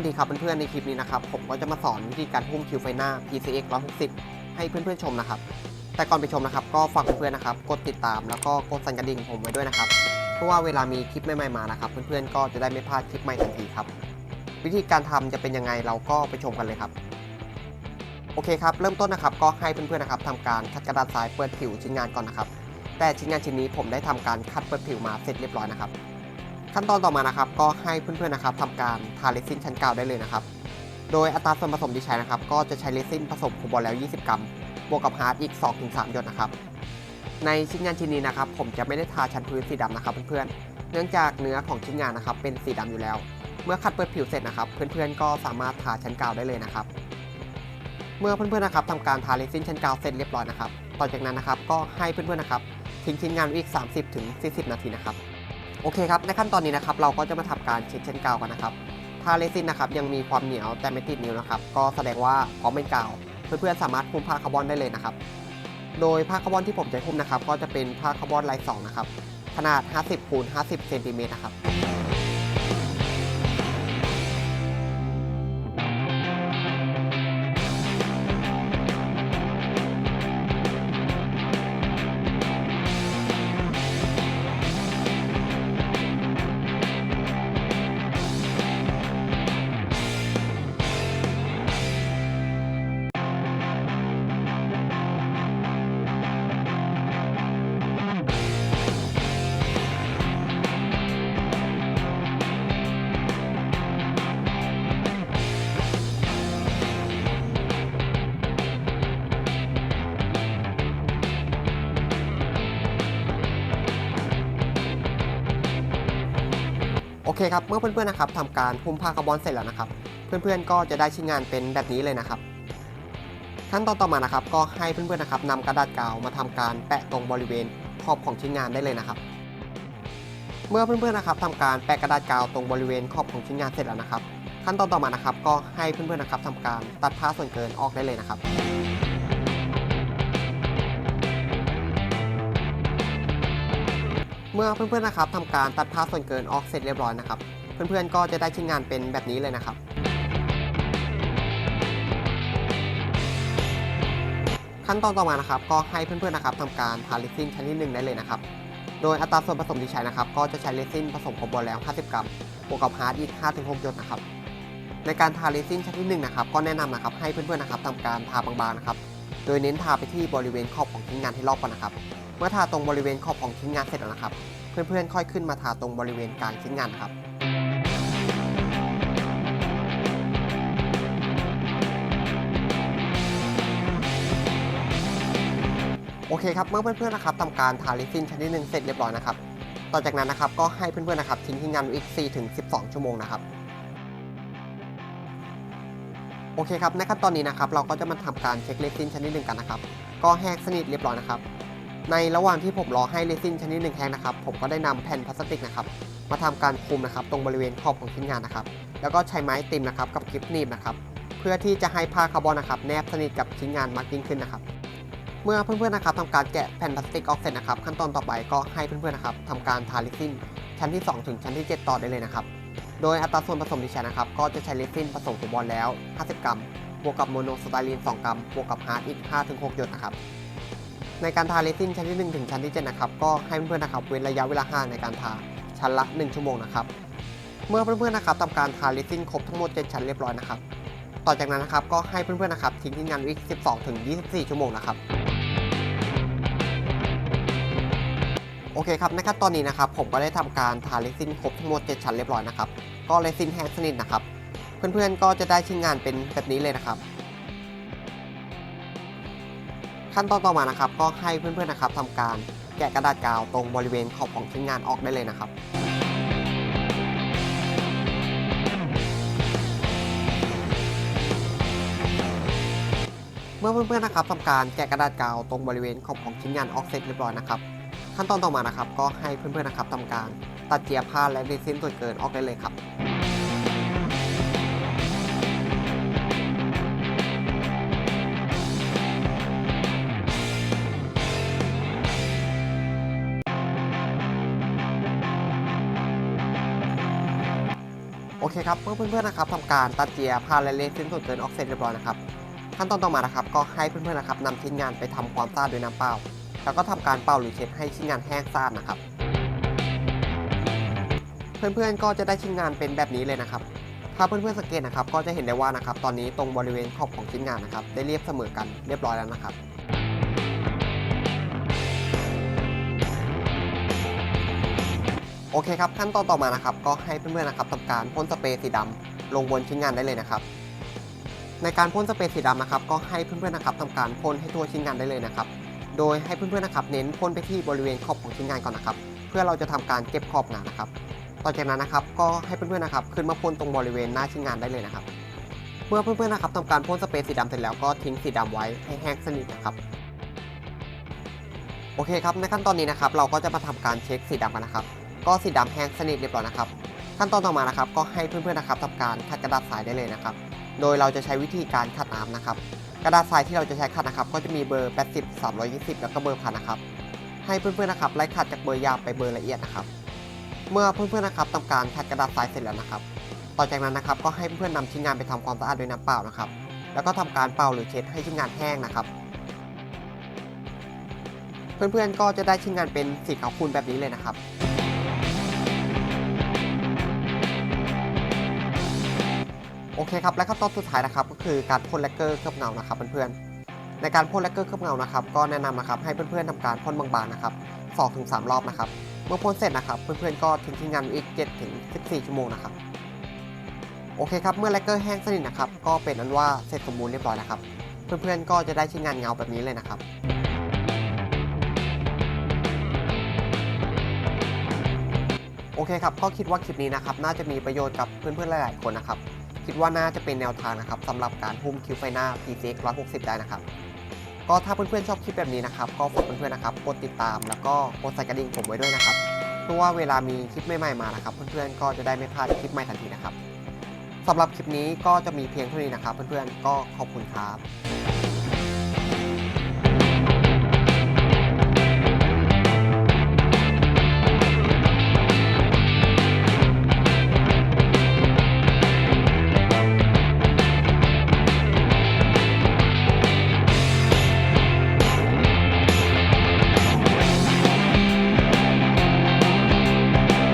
วัสดีครับเพื่อนๆในคลิปนี้นะครับผมก็จะมาสอนวิธีการหุ้มคิวไฟหน้า PCX 160 ให้เพื่อนๆชมนะครับ แต่ก่อนไปชมนะครับ ก็ฝากเพื่อนๆนะครับกดติดตามแล้วก็กดสั่นกระดิ่งผมไว้ด้วยนะครับเพราะว่าเวลามีคลิปใหม่ๆมานะครับ เพื่อนๆก็จะได้ไม่พลาดคลิปใหม่ทันทีครับ วิธีการทำจะเป็นยังไงเราก็ไปชมกันเลยครับโอเคครับเริ่มต้นนะครับก็ให้เพื่อนๆนะครับทำการคัดกระดาษทรายเปิดผิวชิ้นงานก่อนนะครับ แต่ชิ้นงานชิ้นนี้ผมได้ทำการคัดเปิดผิวมาเสร็จเรียบร้อยนะครับ ขั้นตอนต่อมานะครับก็ให้เพื่อนๆนะครับทำการทาเรซินชั้นกาวได้เลยนะครับ โดยอัตราส่วนผสมที่ใช้นะครับ ก็จะใช้เรซินผสมคูบอลแล้ว 20 กรัม บวกกับฮาร์ดอีก 2-3 หยดนะครับ ในชิ้นงานชิ้นนี้นะครับ ผมจะไม่ได้ทาชั้นพื้นสีดำนะครับเพื่อนๆ เนื่องจากเนื้อของชิ้นงานนะครับเป็นสีดำอยู่แล้ว เมื่อคัดเปิดผิวเสร็จนะครับ เพื่อนๆ ก็สามารถทาชั้นกาวได้เลยนะครับ เมื่อเพื่อนๆนะครับทำการทาเรซินชั้นกาวเสร็จเรียบร้อยนะครับ ต่อจากนั้นนะครับก็ให้เพื่อนๆนะครับทิ้งชิ้นงานอีก 30-40 นาทีนะครับ โอเคครับ ในขั้นตอนนี้นะครับ เราก็จะมาทำการเช็ดเช่นกาวกันนะครับ ถ้าเรซินนะครับยังมีความเหนียวแต่ไม่ติดนิ้วนะครับ ก็แสดงว่าพร้อมเป็นกาว เพื่อนๆสามารถคุมผ้าคาร์บอนได้เลยนะครับ โดยผ้าคาร์บอนที่ผมจะคุมนะครับ ก็จะเป็นผ้าคาร์บอนลายสองนะครับ ขนาด 50คูณ50เซนติเมตรนะครับ อเคครับ เมื่อเพื่อนๆนะครับทำการหุ้มผ้าคาร์บอนเสร็จแล้วนะครับ เพื่อนๆก็จะได้ชิ้นงานเป็นแบบนี้เลยนะครับ ขั้นตอนต่อมานะครับ ก็ให้เพื่อนๆนะครับนำกระดาษกาวมาทำการแปะตรงบริเวณขอบของชิ้นงานได้เลยนะครับ เมื่อเพื่อนๆนะครับทำการแปะกระดาษกาวตรงบริเวณขอบของชิ้นงานเสร็จแล้วนะครับ ขั้นตอนต่อมานะครับ ก็ให้เพื่อนๆนะครับทำการตัดผ้าส่วนเกินออกได้เลยนะครับ เมื่อเพื่อนๆนะครับทำการตัดผ้าส่วนเกินออกเสร็จเรียบร้อยนะครับ เพื่อนๆก็จะได้ชิ้นงานเป็นแบบนี้เลยนะครับ ขั้นตอนต่อมานะครับก็ให้เพื่อนๆนะครับทำการทาเรซินชั้นที่หนึ่งได้เลยนะครับ โดยอัตราส่วนผสมที่ใช้นะครับ ก็จะใช้เรซินผสมคอมโบแล้ว 50 กรัมบวกกับฮาร์ดอีก 5-6 หยดนะครับในการทาเรซินชั้นที่หนึ่งนะครับ ก็แนะนำนะครับให้เพื่อนๆนะครับทำการทาบางๆนะครับ โดยเน้นทาไปที่บริเวณขอบของชิ้นงานให้รอบก่อนนะครับ เมื่อทาตรงบริเวณขอบของชิ้นงานเสร็จแล้วนะครับ เพื่อนๆค่อยขึ้นมาทาตรงบริเวณกลางชิ้นงานครับโอเคครับเมื่อเพื่อนๆนะครับทำการทาลิซินชนที่หนึ่งเสร็จเรียบร้อยนะครับต่อจากนั้นนะครับก็ให้เพื่อนๆนะครับทิ้งที่งานอีก 4-12 ชั่วโมงนะครับโอเคครับในขั้นตอนนี้นะครับเราก็จะมาทำการเช็คเลซินชนที่หนึ่งกันนะครับ ก็แห้งสนิทเรียบร้อยนะครับ ในระหว่างที่ผมรอให้เรซินชนิดหนึ่งแห้งนะครับ ผมก็ได้นำแผ่นพลาสติกนะครับมาทำการคลุมนะครับ ตรงบริเวณขอบของชิ้นงานนะครับ แล้วก็ใช้ไม้ติมนะครับกับคลิปหนีบนะครับ เพื่อที่จะให้ผ้าคาร์บอนนะครับแนบสนิทกับชิ้นงานมากยิ่งขึ้นนะครับ เมื่อเพื่อนๆนะครับทำการแกะแผ่นพลาสติกออกเสร็จนะครับ ขั้นตอนต่อไปก็ให้เพื่อนๆนะครับทำการทาเรซินชั้นที่ 2 ถึงชั้นที่ 7 ต่อได้เลยนะครับ โดยอัตราส่วนผสมที่ใช้นะครับ ก็จะใช้เรซินผสมกับบอลแล้ว 50 กรัม บวกกับโมโนสไตรีน 2 กรัม บวกกับฮาร์ดอีก 5-6 หยดนะครับ ในการทาเรซินชั้นที่ 1 ถึงชั้นที่7นะครับก็ให้เพื่อนๆนะครับเว้นระยะเวลาห่างในการทาชั้นละ 1 ชั่วโมงนะครับเมื่อเพื่อนๆนะครับทำการทาเรซินครบทั้งหมด 7 ชั้นเรียบร้อยนะครับต่อจากนั้นนะครับก็ให้เพื่อนๆนะครับทิ้งที่งานวิก12 ถึง 24 ชั่วโมงนะครับโอเคครับในขั้นตอนนี้นะครับผมก็ได้ทำการทาเรซินครบทั้งหมด 7 ชั้นเรียบร้อยนะครับก็เรซินแห้งสนิทนะครับเพื่อนๆก็จะได้ชิ้นงานเป็นแบบนี้เลยนะครับ ขั้นตอนต่อมานะครับก็ให้เพื่อนๆนะครับทำการแกะกระดาษกาวตรงบริเวณขอบของชิ้นงานออกได้เลยนะครับเมื่อเพื่อนๆนะครับทำการแกะกระดาษกาวตรงบริเวณขอบของชิ้นงานออกเสร็จเรียบร้อยนะครับ ขั้นตอนต่อมานะครับก็ให้เพื่อนๆนะครับทำการตัดเจียผ้าและเรซินส่วนเกินออกได้เลยครับ เคครับเมื่อเพื่อนๆนะครับทำการตัดเจียผ่านและเลนสิ้นสุดเกินออกเซนเรียบร้อยนะครับขั้นตอนต่อมานะครับก็ให้เพื่อนๆนะครับนำชิ้นงานไปทำความสะอาดด้วยน้ำเปล่า แล้วก็ทำการเป่าหรือเช็ดให้ชิ้นงานแห้งสะอาดนะครับ เพื่อนๆก็จะได้ชิ้นงานเป็นแบบนี้เลยนะครับ ถ้าเพื่อนๆสังเกตนะครับก็จะเห็นได้ว่านะครับตอนนี้ตรงบริเวณขอบของชิ้นงานนะครับได้เรียบเสมอกันเรียบร้อยแล้วนะครับ โอเคครับขั้นตอนต่อมานะครับ ก็ให้เพื่อนๆนะครับทำการพ่นสเปรย์สีดำลงบนชิ้นงานได้เลยนะครับ ในการพ่นสเปรย์สีดำนะครับ ก็ให้เพื่อนๆนะครับทำการพ่นให้ทั่วชิ้นงานได้เลยนะครับ โดยให้เพื่อนๆนะครับเน้นพ่นไปที่บริเวณขอบของชิ้นงานก่อนนะครับ เพื่อเราจะทำการเก็บขอบงานนะครับ ต่อจากนั้นนะครับก็ให้เพื่อนๆนะครับขึ้นมาพ่นตรงบริเวณหน้าชิ้นงานได้เลยนะครับ เมื่อเพื่อนๆนะครับทำการพ่นสเปรย์สีดำเสร็จแล้วก็ทิ้งสีดำไว้ให้แห้งสนิทนะครับโอเคครับในขั้นตอนนี้นะครับเราก็จะมาทำการเช็คสีดำกันนะครับ ก็สีดำแห้งสนิทเรียบร้อยนะครับ ขั้นตอนต่อมานะครับ ก็ให้เพื่อนๆนะครับทำการขัดกระดาษทรายได้เลยนะครับ โดยเราจะใช้วิธีการขัดน้ำนะครับ กระดาษทรายที่เราจะใช้ขัดนะครับ ก็จะมีเบอร์ 80 320 แล้วก็เบอร์พันนะครับ ให้เพื่อนๆนะครับไล่ขัดจากเบอร์ยาบไปเบอร์ละเอียดนะครับ เมื่อเพื่อนๆนะครับทำการขัดกระดาษทรายเสร็จแล้วนะครับ ต่อจากนั้นนะครับ ก็ให้เพื่อนๆนำชิ้นงานไปทำความสะอาดด้วยน้ำเปล่านะครับ แล้วก็ทำการเป่าหรือเช็ดให้ชิ้นงานแห้งนะครับเพื่อนๆ ก็จะได้ชิ้นงานเป็นสีขาวคูณแบบนี้เลยนะครับ โอเคครับและขั้นตอนสุดท้ายนะครับก็คือการพ่นแลกเกอร์เคลือบเงานะครับเพื่อนๆในการพ่นแลกเกอร์เคลือบเงานะครับก็แนะนำนะครับให้เพื่อนๆทำการพ่นบางๆนะครับ2-3รอบนะครับเมื่อพ่นเสร็จนะครับเพื่อนๆก็ทิ้งทิ้งงานไว้อีก7-14ชั่วโมงนะครับโอเคครับเมื่อแลกเกอร์แห้งสนิทนะครับก็เป็นอันว่าเสร็จสมบูรณ์เรียบร้อยนะครับเพื่อนๆก็จะได้ชิ้นงานเงาแบบนี้เลยนะครับโอเคครับก็คิดว่าคลิปนี้นะครับน่าจะมีประโยชน์กับเพื่อนๆหลายๆคนนะครับ คิดว่าน่าจะเป็นแนวทางนะครับสำหรับการหุ้มคิวไฟหน้า PCX 160 ได้นะครับ ก็ถ้าเพื่อนๆชอบคลิปแบบนี้นะครับ ก็ฝากเพื่อนๆนะครับกดติดตามแล้วก็กดใส่กระดิ่งผมไว้ด้วยนะครับเพื่อว่าเวลามีคลิปใหม่ๆมานะครับ เพื่อนๆก็จะได้ไม่พลาดคลิปใหม่ทันทีนะครับสำหรับคลิปนี้ก็จะมีเพียงเท่านี้นะครับ เพื่อนๆก็ขอบคุณครับ